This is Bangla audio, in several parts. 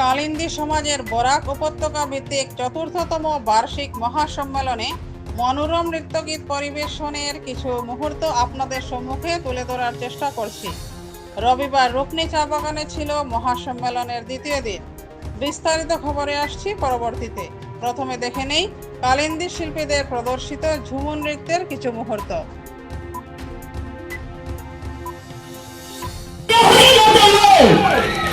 কালিন্দী সমাজের বরাক উপত্যকা ভিত্তিক চতুর্থতম বার্ষিক মহাসম্মেলনে মনোরম নৃত্যগীত পরিবেশনের কিছু মুহূর্ত আপনাদের সম্মুখে তুলে ধরার চেষ্টা করছি। রবিবার রুকনি চা বাগানে ছিল মহাসম্মেলনের দ্বিতীয় দিন। বিস্তারিত খবরে আসছি পরবর্তীতে। প্রথমে দেখে নেই কালিন্দী শিল্পীদের প্রদর্শিত ঝুমুর নৃত্যের কিছু মুহূর্ত। Thank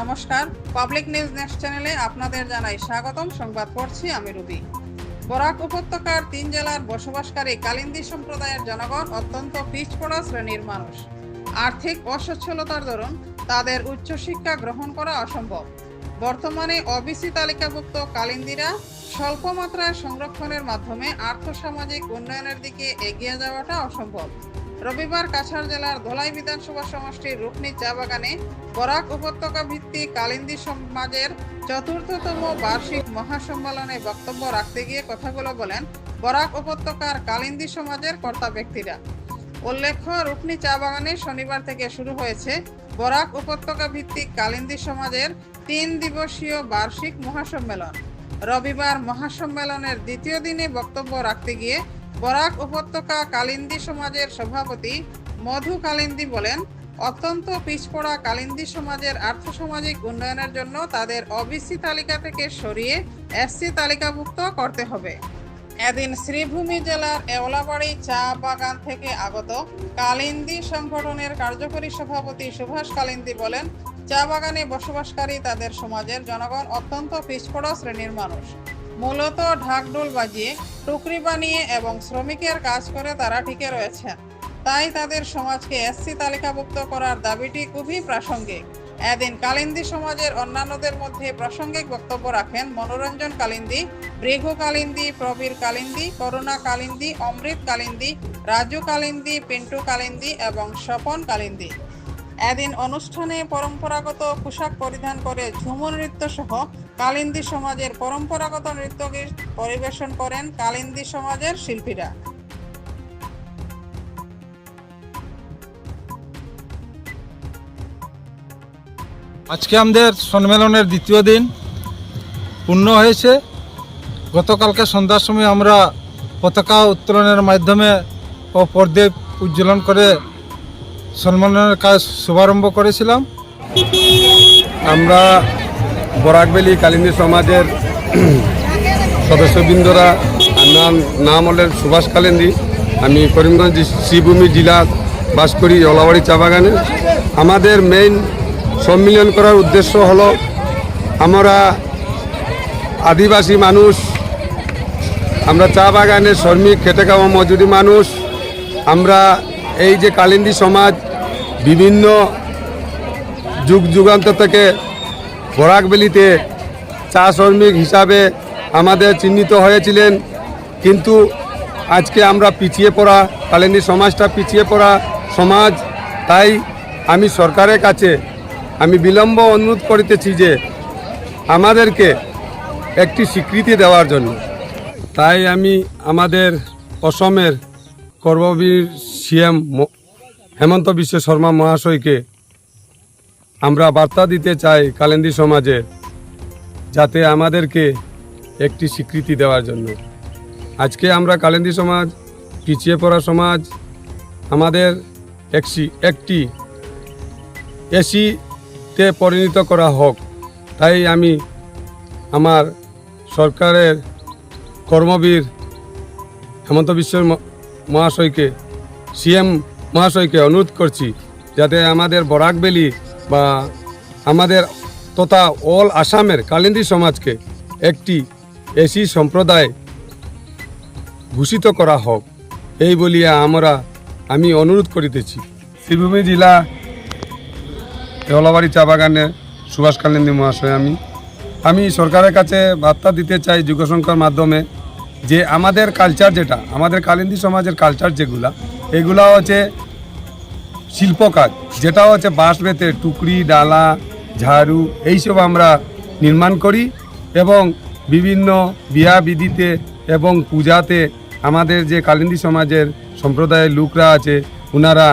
নমস্কার। পাবলিক নিউজ নেক্সট চ্যানেলে আপনাদের জানাই স্বাগতম। সংবাদ পড়ছি আমি রুবি। বরাক উপত্যকার তিন জেলার বসবাসকারী কালিন্দী সম্প্রদায়ের জনগণ অত্যন্ত পিছপড়া শ্রেণির মানুষ। আর্থিক অসচ্ছলতার দরুন তাদের উচ্চশিক্ষা গ্রহণ করা অসম্ভব। বর্তমানে ওবিসি তালিকাভুক্ত কালিন্দিরা স্বল্প মাত্রায় সংরক্ষণের মাধ্যমে আর্থসামাজিক উন্নয়নের দিকে এগিয়ে যাওয়াটা অসম্ভব। রবিবার কাছাড় জেলার ধলাই বিধানসভা সমষ্টির রুকনি চা বাগানে বরাক উপত্যকা ভিত্তিক কালিন্দী সমাজের চতুর্থতম বার্ষিক মহাসম্মেলনে বক্তব্য রাখতে গিয়ে কথাগুলো বলেন বরাক উপত্যকার কালিন্দী সমাজের কর্তা ব্যক্তিরা। উল্লেখ্য রুকনি চা বাগানে শনিবার থেকে শুরু হয়েছে বরাক উপত্যকা ভিত্তিক কালিন্দী সমাজের তিন দিবসীয় বার্ষিক মহাসম্মেলন। রবিবার মহাসম্মেলনের দ্বিতীয় দিনে বক্তব্য রাখতে গিয়ে বরাক উপত্যকা কালিন্দী সমাজের সভাপতি মধু কালিন্দী বলেন, অত্যন্ত পিছপড়া কালিন্দী সমাজের আর্থসামাজিক উন্নয়নের জন্য তাদের ওবিসি তালিকা থেকে সরিয়ে এসসি তালিকাভুক্ত করতে হবে। এদিন শ্রীভূমি জেলার এওলাবাড়ি চা বাগান থেকে আগত কালিন্দী সংগঠনের কার্যকরী সভাপতি সুভাষ কালিন্দী বলেন, চা বাগানে বসবাসকারী তাদের সমাজের জনগণ অত্যন্ত পিছপড়া শ্রেণির মানুষ। মূলত ঢাকঢোল বাজিয়ে, টুকরি বানিয়ে এবং শ্রমিকের কাজ করে তারা টিকে রয়েছেন। তাই তাদের সমাজকে এসসি তালিকাভুক্ত করার দাবিটি খুবই প্রাসঙ্গিক। এদিন কালিন্দী সমাজের অন্যান্যদের মধ্যে প্রাসঙ্গিক বক্তব্য রাখেন মনোরঞ্জন কালিন্দী, ভৃগু কালিন্দী, প্রবীর কালিন্দী, করুণা কালিন্দী, অমৃত কালিন্দী, রাজু কালিন্দী, পিন্টু কালিন্দী এবং স্বপন কালিন্দী। এদিন অনুষ্ঠানে পরম্পরাগত পোশাক পরিধান করে ঝুমুর নৃত্য সহ কালিন্দী সমাজের পরম্পরাগত নৃত্যকে পরিবেশন করেন কালিন্দী সমাজের শিল্পীরা। আজকে আমাদের সম্মেলনের দ্বিতীয় দিন পূর্ণ হয়েছে। গতকালকে সন্ধ্যার সময় আমরা পতাকা উত্তোলনের মাধ্যমে ও প্রদীপ উজ্জ্বলন করে সম্মেলনের কাজ শুভারম্ভ করেছিলাম। আমরা বরাকবেলি কালিন্দী সমাজের সদস্যবৃন্দরা আমার নাম হলেন সুভাষ কালিন্দি। আমি করিমগঞ্জ শ্রীভূমি জেলা বাস করি জলাবাড়ি চা বাগানে। আমাদের মেইন সম্মিলন করার উদ্দেশ্য হলো, আমরা আদিবাসী মানুষ, আমরা চা বাগানের শ্রমিক, খেটে খাওয়া মজুরি মানুষ, আমরা এই যে কালিন্দী সমাজ বিভিন্ন যুগ যুগান্ত থেকে বরাকবেলিতে চা শ্রমিক হিসাবে আমাদের চিহ্নিত হয়েছিলেন। কিন্তু আজকে আমরা পিছিয়ে পড়া কালিন্দী সমাজটা পিছিয়ে পড়া সমাজ। তাই আমি সরকারের কাছে আমি বিলম্ব অনুরোধ করিতেছি যে আমাদেরকে একটি স্বীকৃতি দেওয়ার জন্য। তাই আমি আমাদের অসমের কর্মবীর সিএম হেমন্ত বিশ্ব শর্মা মহাশয়কে আমরা বার্তা দিতে চাই কালেন্দি সমাজে যাতে আমাদেরকে একটি স্বীকৃতি দেওয়ার জন্য। আজকে আমরা কালেন্দি সমাজ, পিছিয়ে পড়া সমাজ, আমাদের একটি একটি এসিতে পরিণত করা হোক, তাই আমি আমার সরকারের কর্মবীর হেমন্ত বিশ্ব মহাশয়কে, সিএম মহাশয়কে অনুরোধ করছি, যাতে আমাদের বরাকবেলি বা আমাদের তথা অল আসামের কালিন্দী সমাজকে একটি এসি সম্প্রদায় ঘোষিত করা হোক। এই বলিয়া আমরা, আমি অনুরোধ করিতেছি। শ্রীভূমি জেলা দেওলাবাড়ি চা বাগানে সুভাষ কালিন্দী মহাশয়, আমি। আমি সরকারের কাছে বার্তা দিতে চাই যুগসংখ্যার মাধ্যমে যে আমাদের কালচার যেটা, আমাদের কালিন্দী সমাজের কালচার যেগুলা, এগুলা হচ্ছে শিল্প কাজ যেটা হচ্ছে বাঁশ বেতে টুকরি, ডালা, ঝাড়ু, এইসব আমরা নির্মাণ করি এবং বিভিন্ন বিয়া বিধিতে এবং পূজাতে আমাদের যে কালিন্দী সমাজের সম্প্রদায়ের লোকরা আছে ওনারা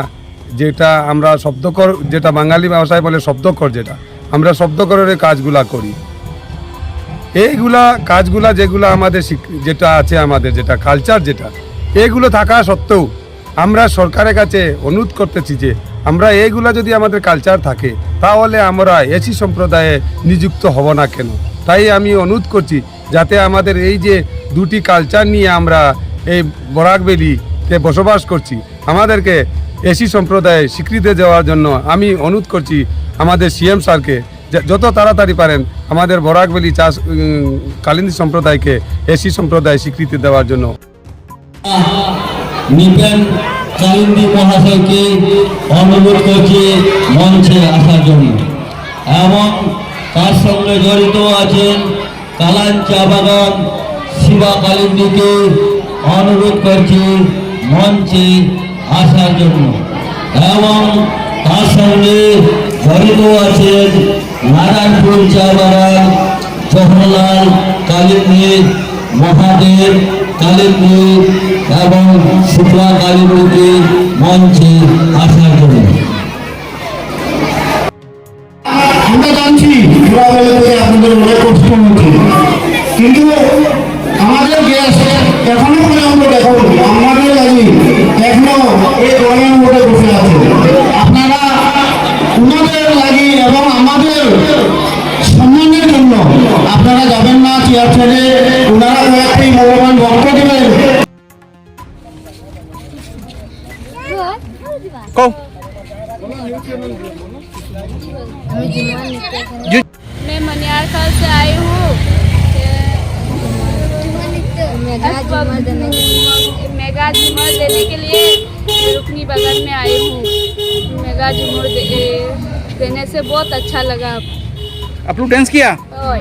যেটা আমরা শব্দকর, যেটা বাঙালি ভাষায় বলে শব্দকর যেটা, আমরা শব্দকরের কাজগুলা করি। এইগুলা কাজগুলা যেগুলো আমাদের যেটা আছে আমাদের, যেটা কালচার যেটা, এগুলো থাকা সত্ত্বেও আমরা সরকারের কাছে অনুরোধ করতেছি যে আমরা এইগুলা যদি আমাদের কালচার থাকে, তাহলে আমরা এসি সম্প্রদায়ে নিযুক্ত হব না কেন? তাই আমি অনুরোধ করছি যাতে আমাদের এই যে দুটি কালচার নিয়ে আমরা এই বরাকবেলিতে বসবাস করছি, আমাদেরকে এসি সম্প্রদায়ে স্বীকৃতি দেওয়ার জন্য আমি অনুরোধ করছি আমাদের সিএম স্যারকে যত তাড়াতাড়ি পারেন আমাদের বরাকবেলি চাষ কালিন্দী সম্প্রদায়কে এসি সম্প্রদায় স্বীকৃতি দেওয়ার জন্য। নিপেন কালিন্দী মহাশয়কে অনুরোধ করছি মঞ্চে আসার জন্য। এবং তার সঙ্গে জড়িত আছেন কালান চা বাগান শিবা কালিন্দীকে অনুরোধ করছি মঞ্চে আসার জন্য। এবং তার সঙ্গে জড়িত আছেন নারায়ণপুর চা বাগান জওহরলাল কালিন্দী মহাদেব। কালিন্দী এবং শুক্লা কালীপুরকে মঞ্চে আসার জন্য। আমরা কিন্তু আমাদের গ্যাস এখনও পর্যন্ত দেখুন हूँ मेगा झूमर दे, देने से बहुत अच्छा लगा आप लोग डांस किया ओए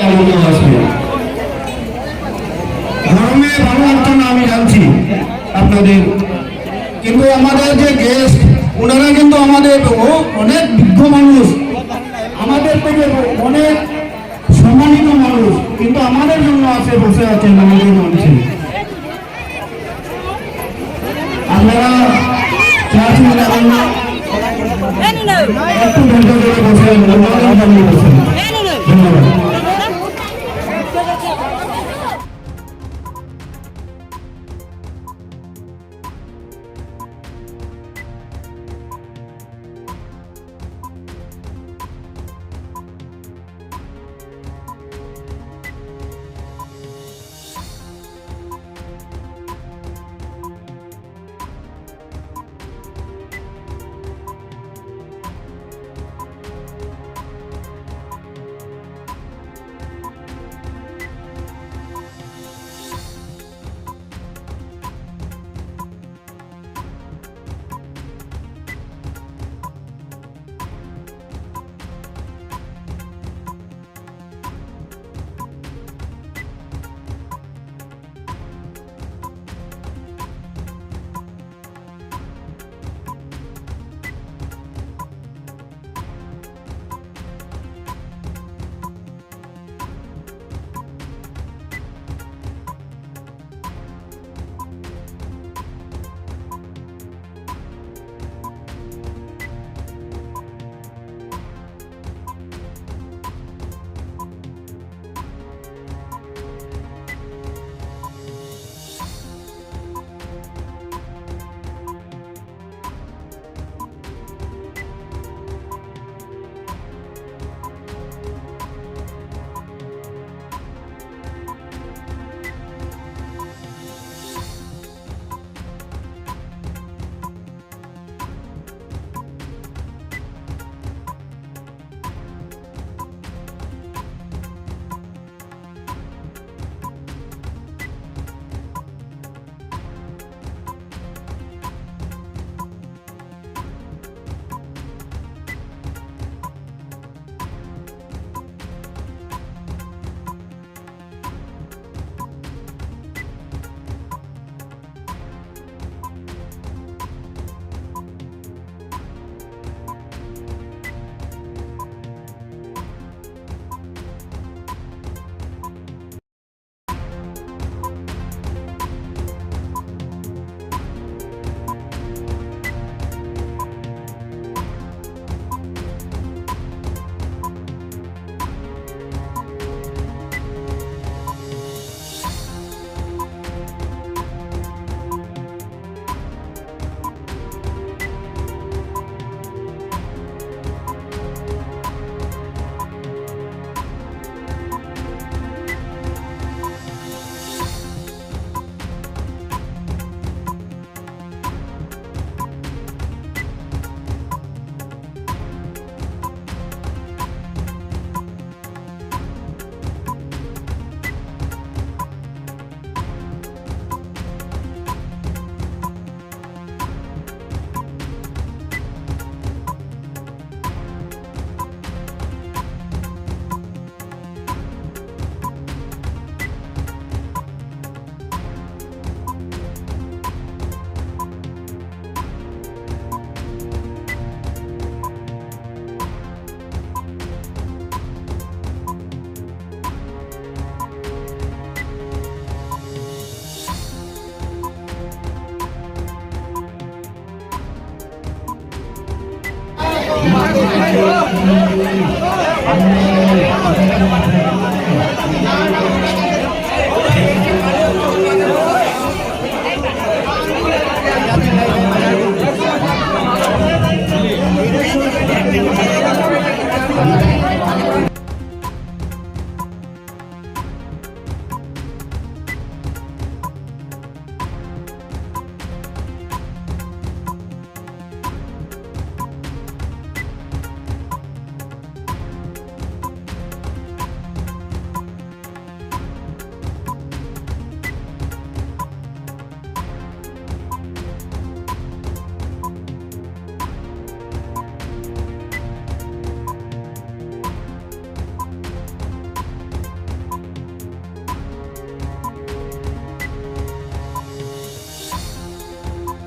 আনন্দ আসবে গরমে ভালো লাগতো না আমি জানছি আপনাদের কিন্তু আমাদের যে গেস্ট ওনারা কিন্তু আমাদের অনেক বিজ্ঞ মানুষ। আমাদের থেকে অনেক সম্মানিত মানুষ। কিন্তু আমাদের জন্য আছে, বসে আছেন আমাদের মঞ্চে আপনারা একটু ধৈর্য ধরে বসে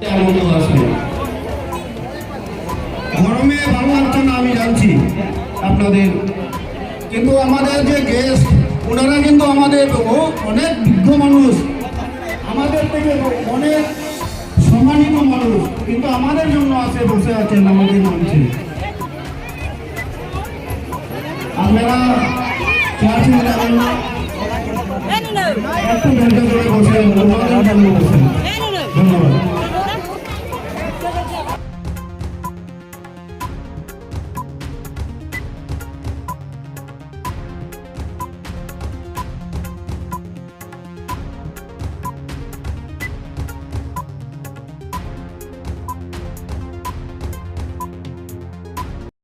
আনন্দ আসবে গরমে ভালো লাগছে না আমি জানছি আপনাদের। কিন্তু আমাদের যে গেস্ট ওনারা কিন্তু আমাদের অনেক বৃদ্ধ মানুষ। আমাদের থেকে অনেক সম্মানিত মানুষ। কিন্তু আমাদের জন্য আছে বসে আছেন আমাদের মঞ্চে আপনারা না? একটু ধৈর্য ধরে বসে বসেন